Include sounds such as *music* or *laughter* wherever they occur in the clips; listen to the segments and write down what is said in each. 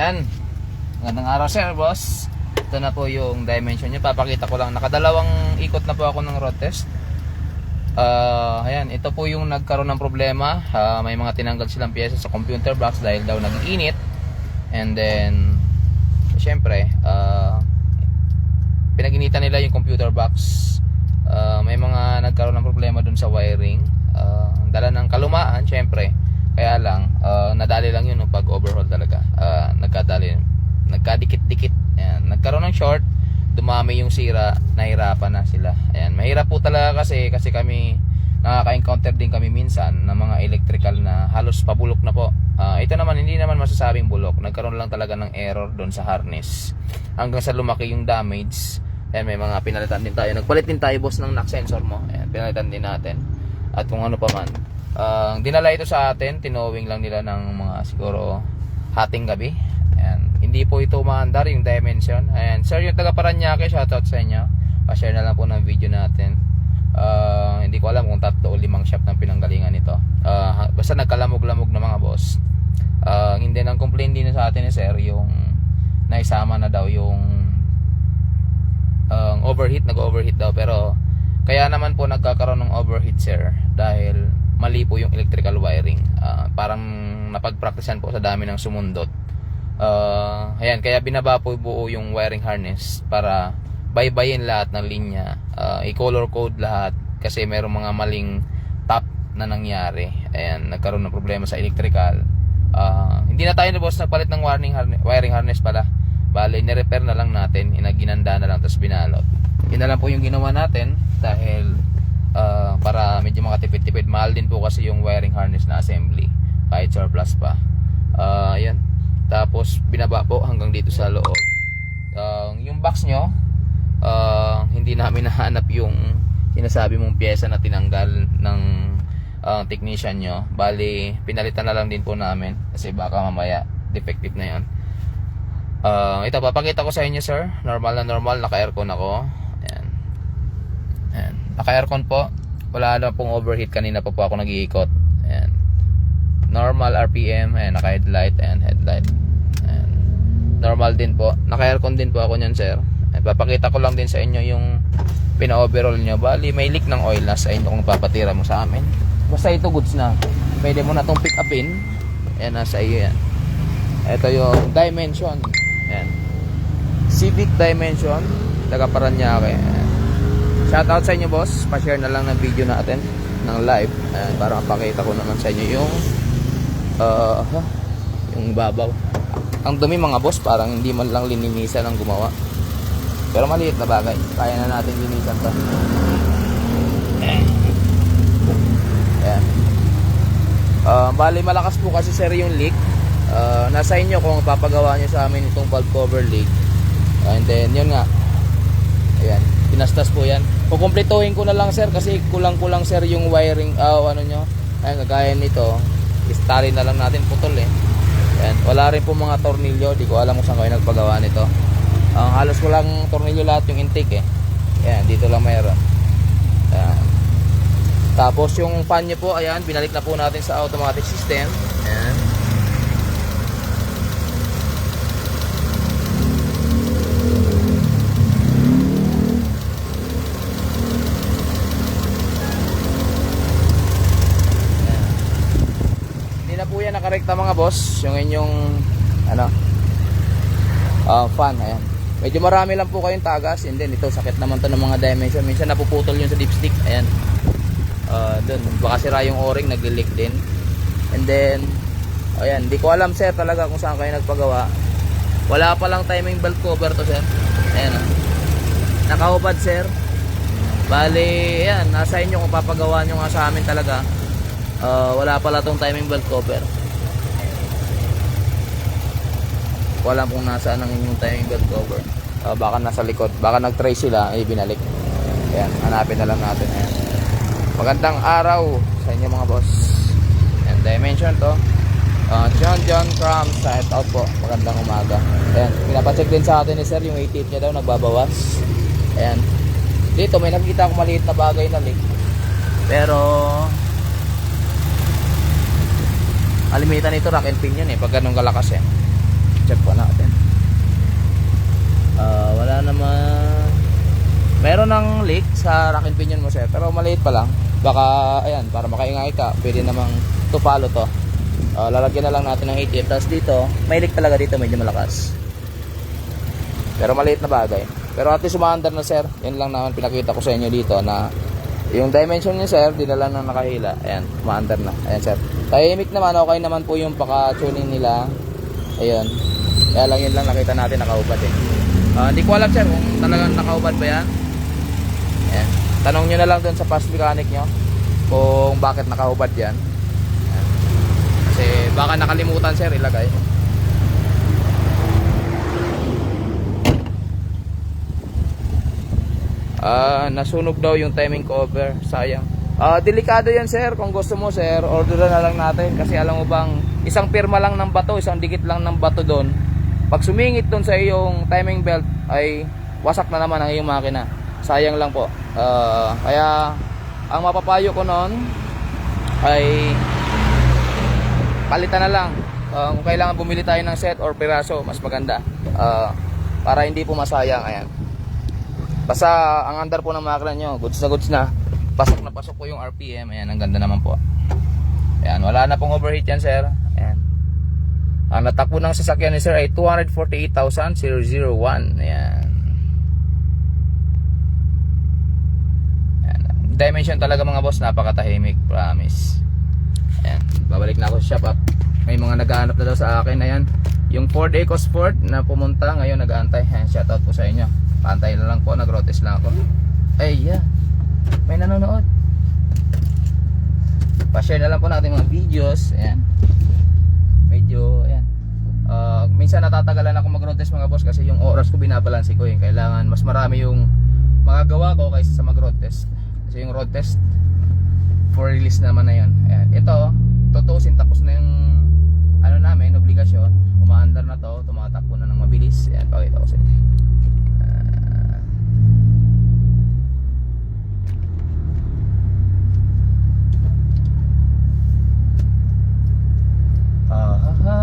Yan. Magandang araw sir, boss. Ito na po yung dimension nyo. Papakita ko lang. Nakadalawang ikot na po ako ng road test. Ah, ayan, ito po yung nagkaroon ng problema. Ah, may mga tinanggal silang pyesa sa computer box dahil daw nag-init. And then, syempre, ah, pinaginitan nila yung computer box. Ah, may mga nagkaroon ng problema dun sa wiring. Ang dala ng kalumaan, syempre. Kaya lang, ah, nadali lang yun no, pag overhaul talaga. Ah, nagkadali, nagkadikit-dikit. Ayan, nagkaroon ng short, dumami yung sira, nahirapan na sila. Ayan, mahirap po talaga kasi kasi kami nakaka-encounter din kami minsan ng mga electrical na halos pabulok na po. Ah, ito naman hindi naman masasabing bulok, nagkaroon lang talaga ng error doon sa harness. Hanggang sa lumaki yung damage. Ayan, may mga pinalitan din tayo. Nagpalit din tayo boss ng knock sensor mo. Ayan, pinalitan din natin. At kung ano pa man. Ah, dinala ito sa atin, tinowing lang nila ng mga siguro hating gabi. Ayan. Hindi po ito umaandar yung dimension. Ayan. Sir, yung taga Paranaque, shoutout sa inyo. Pa-share na lang po ng video natin. Ah, hindi ko alam kung tatlo o limang shop ng pinanggalingan nito. Ah, basta nagkalamog-lamog na mga boss. Ah, hindi nang complain din sa atin ni sir yung naisama na daw yung ang overheat, nag-overheat daw pero kaya naman po nagkakaroon ng overheat sir dahil mali po yung electrical wiring. Ah, parang napagpraktisan po sa dami ng sumundot. Ah, ayan, kaya binaba po buo yung wiring harness para baybayin lahat ng linya, ah, i-color code lahat kasi merong mga maling tap na nangyari. Ayan, nagkaroon ng problema sa electrical. Ah, hindi na tayo na boss nagpalit ng wiring harness, wiring harness pala. Bale, ni-repair na lang natin, inaginanda na lang tapos binalot. Yun na lang po yung ginawa natin dahil ah, para medyo makatipid-tipid. Mahal din po kasi yung wiring harness na assembly kahit surplus pa. Ah, yan. Tapos binaba po hanggang dito sa loob. Ah, yung box nyo, ah, hindi namin *laughs* nahanap yung sinasabi mong pyesa na tinanggal ng ah, technician nyo. Bali, pinalitan na lang din po namin kasi baka mamaya defective na yan. Ah, ito papakita ko sa inyo sir. Normal na normal, naka-aircon ako. Ayan. Naka-aircon po. Wala na pong overheat kanina pa po ako nag-iikot. Ayan. Normal RPM, ayan, naka-headlight, ayan, headlight. Ayan. Normal din po. Naka-aircon din po ako niyan, sir. Ayan, papakita ko lang din sa inyo yung pina-overall nyo. Bali, may leak ng oil na sa inyo kung papatira mo sa amin. Basta ito goods na. Pwede mo na itong pick upin. Ayan, nasa iyo yan. Ito yung dimension. Ayan. Civic Dimension. Taga Paranaque. Ayan. Shoutout sa inyo boss. Pa-share na lang ng video natin. Ng live. Ayan, para mapakita ko naman sa inyo yung uh, yung babaw. Ang dumi mga boss. Parang hindi man lang lininisan ang gumawa. Pero maliit na bagay. Kaya na natin linisan to. Ayan. Uh, bali malakas po kasi sir yung leak. Uh, nasa inyo kung papagawa nyo sa amin itong valve cover leak. And then yun nga. Ayan, pinastas po yan. Kukumplituhin ko na lang sir kasi kulang-kulang sir yung wiring, ah ano nyo. Ayan, kagaya nito. Istali na lang natin putol eh. Ayan, wala rin po mga tornilyo. Di ko alam kung saan kayo nagpagawa nito. Ang halos walang tornilyo lahat yung intake eh. Ayan, dito lang mayroon. Ayan. Tapos yung fan nyo po, ayan, binalik na po natin sa automatic system. Ayan. Hindi na po yan nakarekta mga boss, yung inyong ano, ah fan, ayan. Medyo marami lang po kayong tagas, and then ito sakit naman to ng mga dimension. Minsan napuputol yun sa dipstick, ayan. Uh, dun, baka sira yung o-ring, nag-leak din. And then, ayan, di ko alam sir talaga kung saan kayo nagpagawa. Wala pa lang timing belt cover to sir. Ayan ah. Nakahubad sir. Bali, ayan, nasa inyo kung papagawa nyo nga sa amin talaga. Uh, wala pala tong timing belt cover. Ko alam kung nasaan ang inyong belt cover. Uh, baka nasa likod. Baka nag-try sila, ay binalik. Ayan, hanapin na lang natin. Ayan. Magandang araw sa inyo mga boss. And dimension to. Uh, John John Cram side out po. Magandang umaga. Ayan, pinapacheck din sa atin ni sir yung 88 niya daw nagbabawas. Ayan. Dito may nakita ako maliit na bagay na leak. Pero kalimitan nito rack and pin yun eh pag ganun kalakas eh. Check po natin. Ah, wala naman. Meron ng leak sa rack and pinion mo sir, pero maliit pa lang. Baka, ayan, para makaingay ka, pwede namang follow to. Ah, lalagyan na lang natin ng 88. Tapos dito, may leak talaga dito, medyo malakas. Pero maliit na bagay. Pero at least umaandar na sir. Yan lang naman pinakita ko sa inyo dito na yung dimension niya sir, dinala ng nakahila. Ayan, umaandar na. Ayan sir. Tahimik naman, okay naman po yung paka-tuning nila. Ayun. Kaya lang yun lang nakita natin nakaubad eh. Ah, hindi ko alam sir kung talagang nakaubad ba yan. Ayan. Tanong nyo na lang dun sa past mechanic nyo kung bakit nakaubad yan. Ayan. Kasi baka nakalimutan sir ilagay. Ah, nasunog daw yung timing cover. Sayang. Ah, delikado 'yan, sir. Kung gusto mo, sir, order na lang natin kasi alam mo bang isang pirma lang ng bato, isang dikit lang ng bato doon. Pag sumingit doon sa iyong timing belt ay wasak na naman ang iyong makina. Sayang lang po. Ah, kaya ang mapapayo ko noon ay palitan na lang. Ah, kung kailangan bumili tayo ng set or piraso, mas maganda. Ah, para hindi po masayang. Ayan. Basta ang andar po ng makina nyo, goods na goods na. Pasok na pasok po yung RPM. Ayan, ang ganda naman po. Ayan, wala na pong overheat yan, sir. Ayan. Ang natakbo ng sasakyan ni sir ay 248,001. Ayan. Ayan. Dimension talaga mga boss, napakatahimik. Promise. Ayan, babalik na ako sa shop up. May mga naghahanap na daw sa akin. Ayan, yung Ford EcoSport na pumunta ngayon nag-aantay. Ayan, shoutout po sa inyo. Pantay na lang po, nag-rotes lang ako. Ay, yeah. May nanonood. Pa-share na lang po natin mga videos. Ayan. Medyo, ayan. Ah, minsan natatagalan ako mag-rotes mga boss kasi yung oras ko binabalanse ko eh. Kailangan mas marami yung magagawa ko kaysa sa mag-road test. Kasi yung road test for release naman na yun. Ayan. Ito, tutusin tapos na yung ano namin, obligasyon. Umaandar na to, tumatakbo na ng mabilis. Ayan, pakita ko sa inyo. Ha, ha.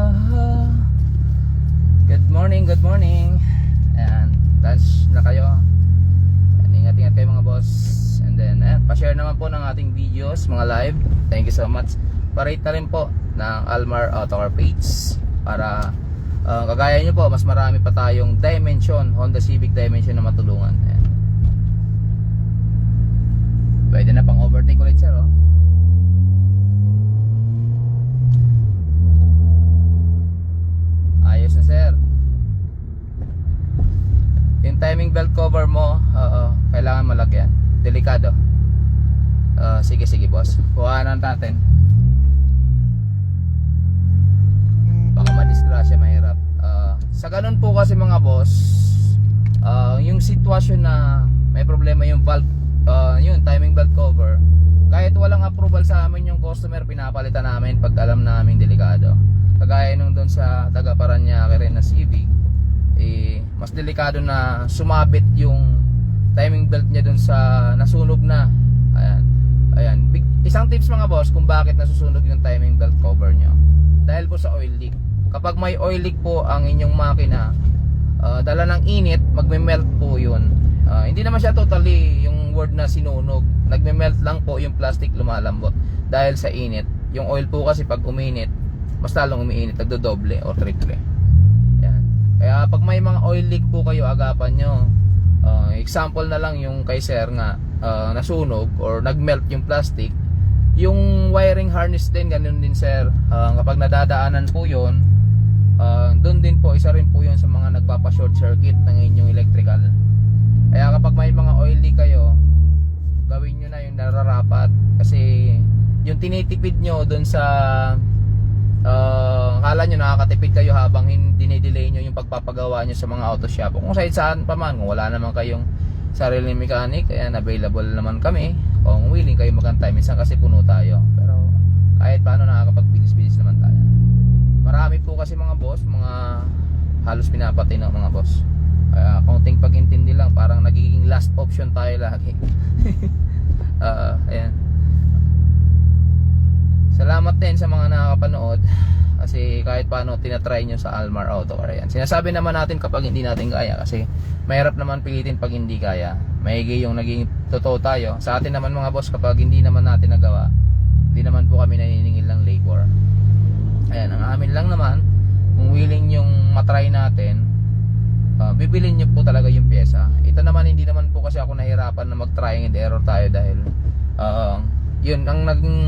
Good morning, good morning. Ayan, lunch na kayo. Ingat-ingat kayo mga boss. And then, ayan, pa-share naman po ng ating videos, mga live. Thank you so much. Pa-rate na rin po ng Almar Autocar page para uh, kagaya nyo po, mas marami pa tayong Dimension, Honda Civic Dimension na matulungan. Ayan. Pwede na pang overtake ulit sir, oh. Ayos na sir. Yung timing belt cover mo, oo, kailangan malagyan. Delikado. Ah, sige sige boss. Kuhanan natin. Baka madisgrasya mahirap. Ah, sa ganun po kasi mga boss, ah, yung sitwasyon na may problema yung valve, ah, yun timing belt cover. Kahit walang approval sa amin yung customer, pinapalitan namin pag alam namin delikado. Kagaya nung doon sa taga Paranaque rin na eh, mas delikado na sumabit yung timing belt niya doon sa nasunog na. Ayan. Ayan. Big, isang tips mga boss kung bakit nasusunog yung timing belt cover nyo. Dahil po sa oil leak. Kapag may oil leak po ang inyong makina, ah, dala ng init, magme-melt po yun. Ah, hindi naman siya totally yung word na sinunog. Nagme-melt lang po yung plastic lumalambot dahil sa init. Yung oil po kasi pag uminit, mas lalong umiinit, nagdodoble or triple. Yan. Kaya pag may mga oil leak po kayo, agapan nyo. Ah, example na lang yung kay sir nga, ah, nasunog or nagmelt yung plastic. Yung wiring harness din, ganun din sir. Ah, kapag nadadaanan po yun, ah, doon din po, isa rin po yun sa mga nagpapa-short circuit ng inyong electrical. Kaya kapag may mga oil leak kayo, gawin nyo na yung nararapat. Kasi yung tinitipid nyo doon sa uh, akala nyo nakakatipid kayo habang dinidelay nyo yung pagpapagawa nyo sa mga auto shop. Kung saan saan pa man, kung wala naman kayong sarili mechanic, ayan, available naman kami. Kung willing kayo magantay, minsan kasi puno tayo. Pero kahit paano nakakapagbilis-bilis naman tayo. Marami po kasi mga boss, mga halos pinapatay ng mga boss. Kaya kaunting pag-intindi lang, parang nagiging last option tayo lagi. *laughs* Ah, ayan. Salamat din sa mga nakakapanood Kasi kahit paano tinatry nyo sa Almar Auto Car yan. Sinasabi naman natin kapag hindi natin kaya kasi mahirap naman pilitin pag hindi kaya. Maigi yung naging totoo tayo. Sa atin naman mga boss kapag hindi naman natin nagawa, hindi naman po kami naniningil ng labor. Ayan, ang amin lang naman, kung willing yung matry natin, uh, bibilin nyo po talaga yung pyesa. Ito naman, hindi naman po kasi ako nahirapan na mag-trying and error tayo dahil uh, yun, ang naging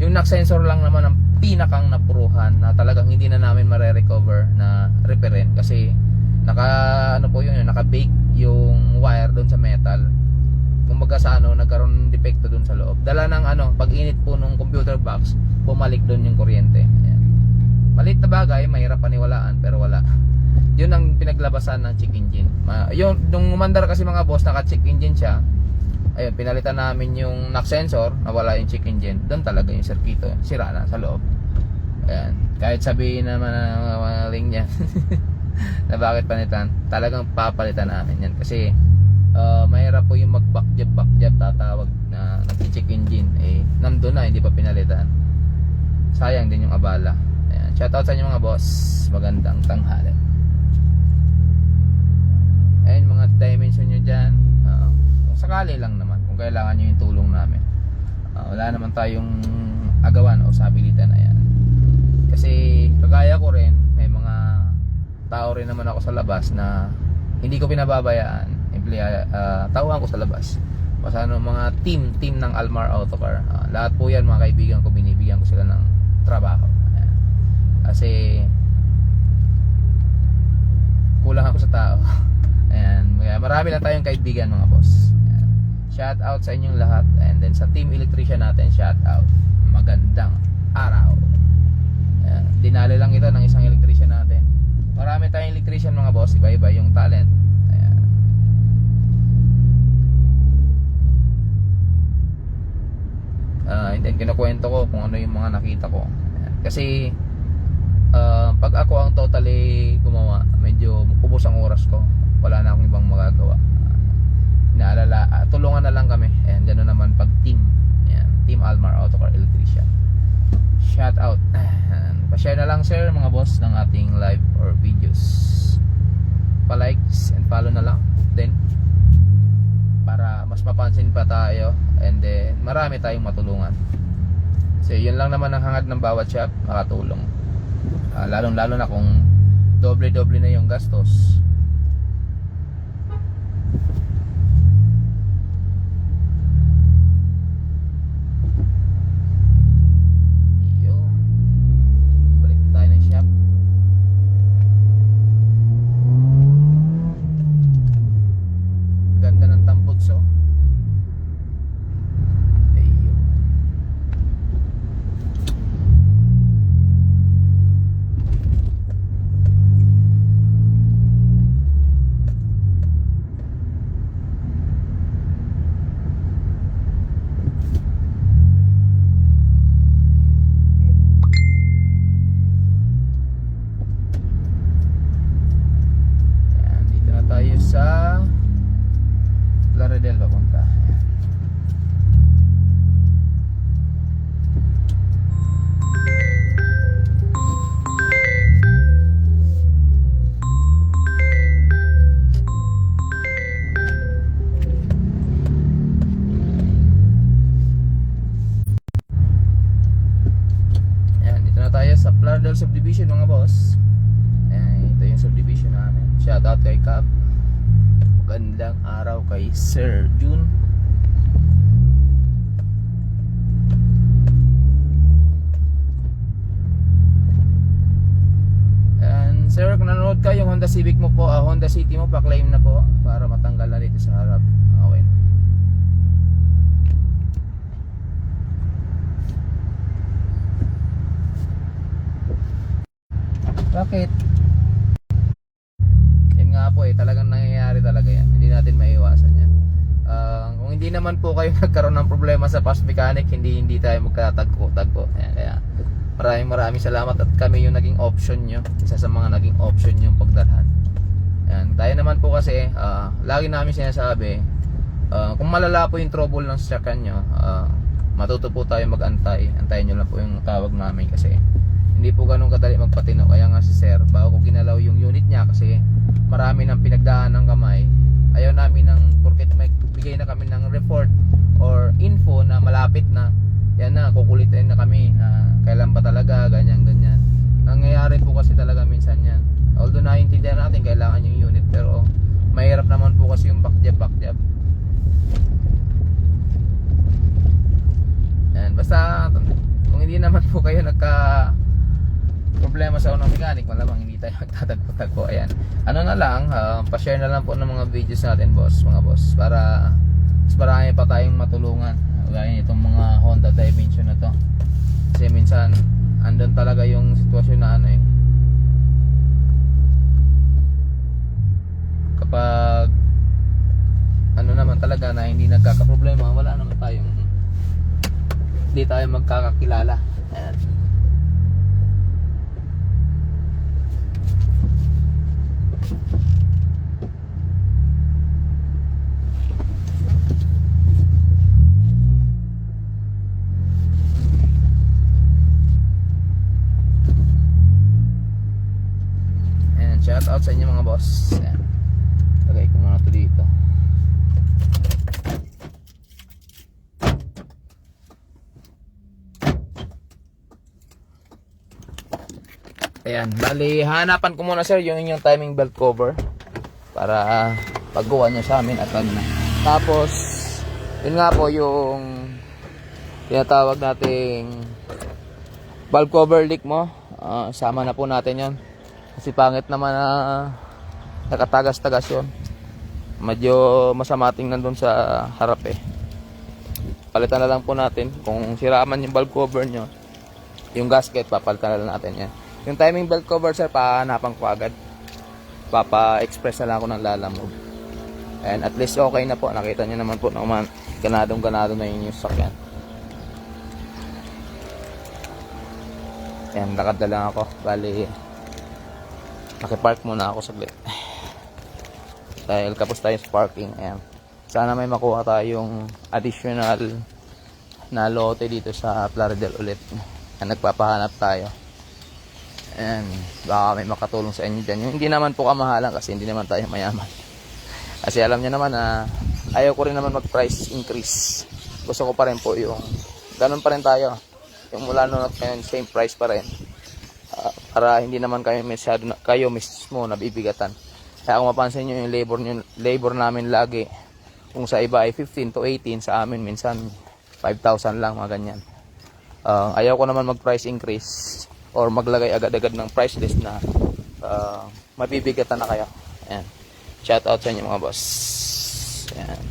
yung knock sensor lang naman ang pinakang napuruhan na talagang hindi na namin mare-recover na referent kasi naka ano po yun, naka-bake yung wire doon sa metal kumbaga sa ano, nagkaroon ng depekto doon sa loob. Dala ng ano, pag-init po nung computer box, bumalik doon yung kuryente. Ayan. Malit na bagay, mahirap paniwalaan, pero wala. Yun ang pinaglabasan ng check engine. Ma yun, nung umandar kasi mga boss, naka-check engine siya. Ayun, pinalitan namin yung knock sensor, nawala yung check engine. Doon talaga yung circuito, sira na sa loob. Ayan. Kahit sabihin naman ng mga ring niya *laughs* na bakit panitan, talagang papalitan namin yan. Kasi uh, mahirap po yung mag backjab backjab tatawag na nag-check engine eh nandun na hindi pa pinalitan sayang din yung abala Ayan. shoutout sa inyo mga boss magandang tanghali ayun mga dimension nyo dyan sakali lang naman kung kailangan nyo yung tulong namin Ah, wala naman tayong agawan o sabilitan na yan kasi kagaya ko rin may mga tao rin naman ako sa labas na hindi ko pinababayaan emplea uh, tauhan ko sa labas basta ano mga team team ng Almar Autocar Ah, lahat po yan mga kaibigan ko binibigyan ko sila ng trabaho Ayan. kasi kulang ako sa tao *laughs* Ayan. Marami lang tayong kaibigan mga boss. Shout out sa inyong lahat. And then sa team electrician natin shout out. Magandang araw. Ayan. dinali lang ito ng isang electrician natin. Marami tayong electrician mga boss. Iba-iba yung talent. Ayan. Ah, and then kinukwento ko kung ano yung mga nakita ko. Kasi ah, pag ako ang totally gumawa medyo kubos ang oras ko. Wala na akong ibang magagawa naalala, ah, tulungan na lang kami. And gano'n naman pag team. Ayan. team Almar Autocar Electrician. Shout out. Ayan. pa-share na lang sir mga boss ng ating live or videos. Pa-likes and follow na lang then para mas mapansin pa tayo and then marami tayong matulungan. So yun lang naman ang hangad ng bawat shop. Makatulong. Ah, lalong lalo na kung doble doble na yung gastos Subdivision mga boss. Ayan, ito yung subdivision namin. Shout out kay Cap. Magandang araw kay Sir June. And sir, kung nanonood ka yung Honda Civic mo po, ah, Honda City mo, pa-claim na po para matanggal na dito sa harap. Bakit? Yan nga po eh, talagang nangyayari talaga yan. Hindi natin maiiwasan yan. Ah, kung hindi naman po kayo *laughs* nagkaroon ng problema sa past mechanic, hindi hindi tayo magkatagpo-tagpo. Ayan, kaya maraming maraming salamat at kami yung naging option nyo. Isa sa mga naging option yung pagdalhan. Ayan, tayo naman po kasi, ah, lagi namin sinasabi, ah, kung malala po yung trouble ng sasakyan nyo, ah, matuto po tayo mag-antay. Antayin nyo lang po yung tawag namin kasi hindi po ganun kadali magpatino. Kaya nga si sir bago ko ginalaw yung unit niya kasi marami nang pinagdaan ng kamay ayaw namin ng porket may bigay na kami ng report or info na malapit na yan na kukulitin na kami na kailan pa talaga ganyan ganyan nangyayari po kasi talaga minsan yan although naiintindihan natin kailangan yung unit pero mahirap naman po kasi yung backjab backjab yan basta kung hindi naman po kayo nagka problema sa unang mechanic malamang hindi tayo *laughs* magtatagpo-tagpo. Ayan. Ano na lang ah, pa-share na lang po ng mga videos natin boss mga boss para mas marami pa tayong matulungan. Gaya itong mga Honda Dimension na to. Kasi minsan andun talaga yung sitwasyon na ano eh. Kapag ano naman talaga na hindi nagkakaproblema wala naman tayong hindi tayo magkakakilala ayan shout out sa inyo mga boss. Ayan. Lagay ko muna to dito. Ayan, bali hanapan ko muna sir yung inyong timing belt cover para paggawa niya sa amin at ano na. Tapos, yun nga po yung tinatawag nating valve cover leak mo. Ah, sama na po natin yon kasi pangit naman na nakatagas-tagas yun. Medyo masama tingnan doon sa harap eh. Palitan na lang po natin. Kung sira man yung valve cover nyo, yung gasket, papalitan na lang natin yan. Yung timing belt cover, sir, pahanapan ko agad. Papa-express na lang ako ng lalamove. And at least okay na po. Nakita nyo naman po naman ganadong ganado na yun yung sakyan. Ayan, lakad na lang ako. Bali, Nakipark muna ako saglit. *sighs* Dahil kapos tayo sa parking. Ayan. Sana may makuha tayong additional na lote dito sa Plaridel ulit. Na nagpapahanap tayo. Ayan. Baka may makatulong sa inyo dyan. Yung hindi naman po kamahalan kasi hindi naman tayo mayaman. Kasi alam niyo naman na ayaw ko rin naman mag-price increase. Gusto ko pa rin po yung ganun pa rin tayo. Yung mula noon at ngayon, same price pa rin. Ah, para hindi naman kayo masyado na, kayo mismo nabibigatan. Kaya kung mapansin nyo yung labor, nyo, labor namin lagi, kung sa iba ay 15 to 18, sa amin minsan 5,000 lang, mga ganyan. Ah, ayaw ko naman mag-price increase or maglagay agad-agad ng price list na ah, mabibigatan na kayo. Ayan. Shout out sa inyo mga boss. Ayan.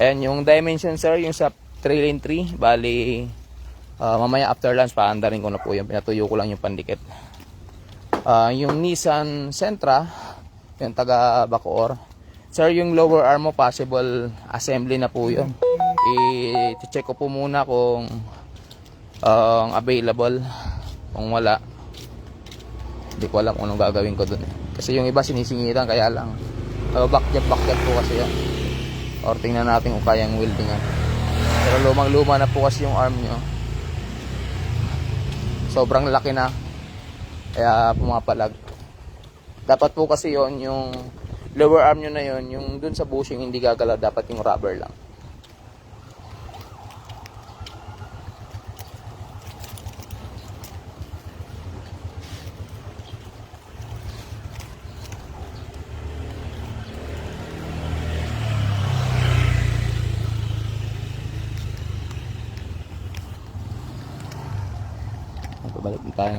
Ayan, yung dimension sir, yung sa 3 lane 3, bali Ah, mamaya after lunch, paandarin ko na po yung pinatuyo ko lang yung pandikit. Ah, yung Nissan Sentra, yung taga Bacoor. Sir, yung lower arm mo, possible assembly na po yun. I-check ko po muna kung ang available. Kung wala, hindi ko alam kung anong gagawin ko dun. Eh. Kasi yung iba sinisingitan, kaya lang. Uh, backjab, backjab po kasi yan. Or tingnan natin kung kayang weldingan. Pero lumang-luma na po kasi yung arm nyo sobrang laki na kaya pumapalag dapat po kasi yon yung lower arm nyo na yon yung dun sa bushing hindi gagalaw dapat yung rubber lang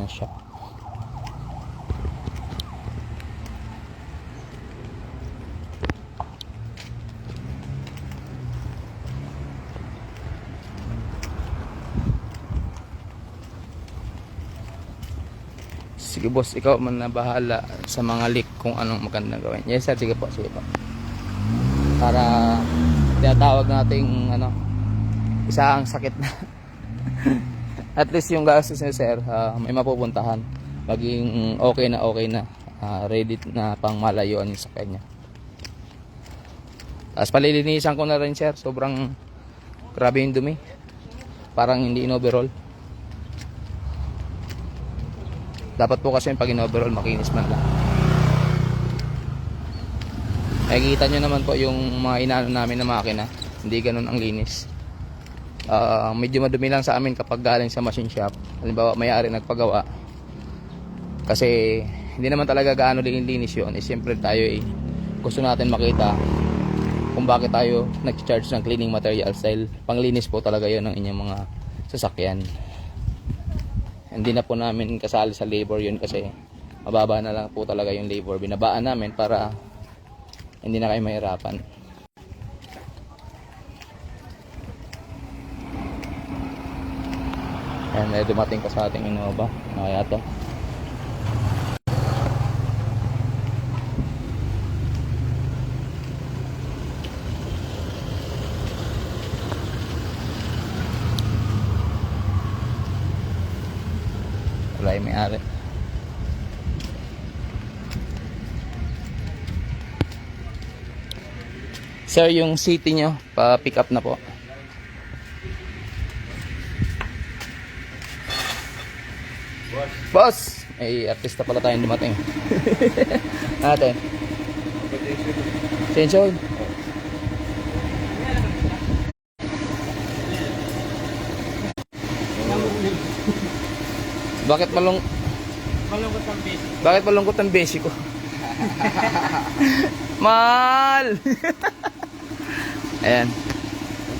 Ng shop. Sige boss, ikaw man na bahala sa mga leak kung anong magandang gawin. Yes sir, sige po, sige po. Para tinatawag nating ano, isa ang sakit na. At least yung gastos niya sir ah, may mapupuntahan maging okay na okay na Ah, ready na pang malayuan yung sakyan niya tapos palilinisan ko na rin sir sobrang grabe yung dumi parang hindi in Dapat po kasi yung pag in-overall, makinis man lang. Nakikita nyo naman po yung mga inaano namin na makina. Hindi ganun ang linis. Ah, medyo madumi lang sa amin kapag galing sa machine shop. Halimbawa, may-ari nagpagawa. Kasi hindi naman talaga gaano linis yun. Eh, siyempre tayo eh, gusto natin makita kung bakit tayo nag-charge ng cleaning materials dahil panglinis po talaga yun ng inyong mga sasakyan. Hindi na po namin kasali sa labor yun kasi mababa na lang po talaga yung labor. Binabaan namin para hindi na kayo mahirapan. Ayan, may dumating pa sa ating Innova. Ano kaya to? Wala yung may-ari. Sir, yung city nyo, pa-pick up na po. Boss! May artista pala tayong dumating. Natin. Change oil. Bakit malung Malungkot ang basic. Bakit malungkot ang basic ko? *laughs* Mal! Ayan.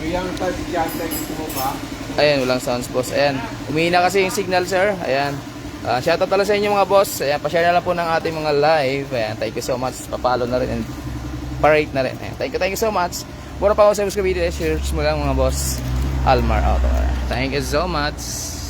Bigyan ka si Chanta gusto mo ba? Ayan, walang sounds boss. Ayan. Umihina kasi yung signal, sir. Ayan. Uh, shoutout pala sa inyo mga boss. Ayan, pa-share na lang po ng ating mga live. Ayan, thank you so much. Papalo na rin and pa-rate na rin. Ayan, thank you, thank you so much. Mura pa ako sa video. Share mo lang mga boss. Almar Auto. Thank you so much.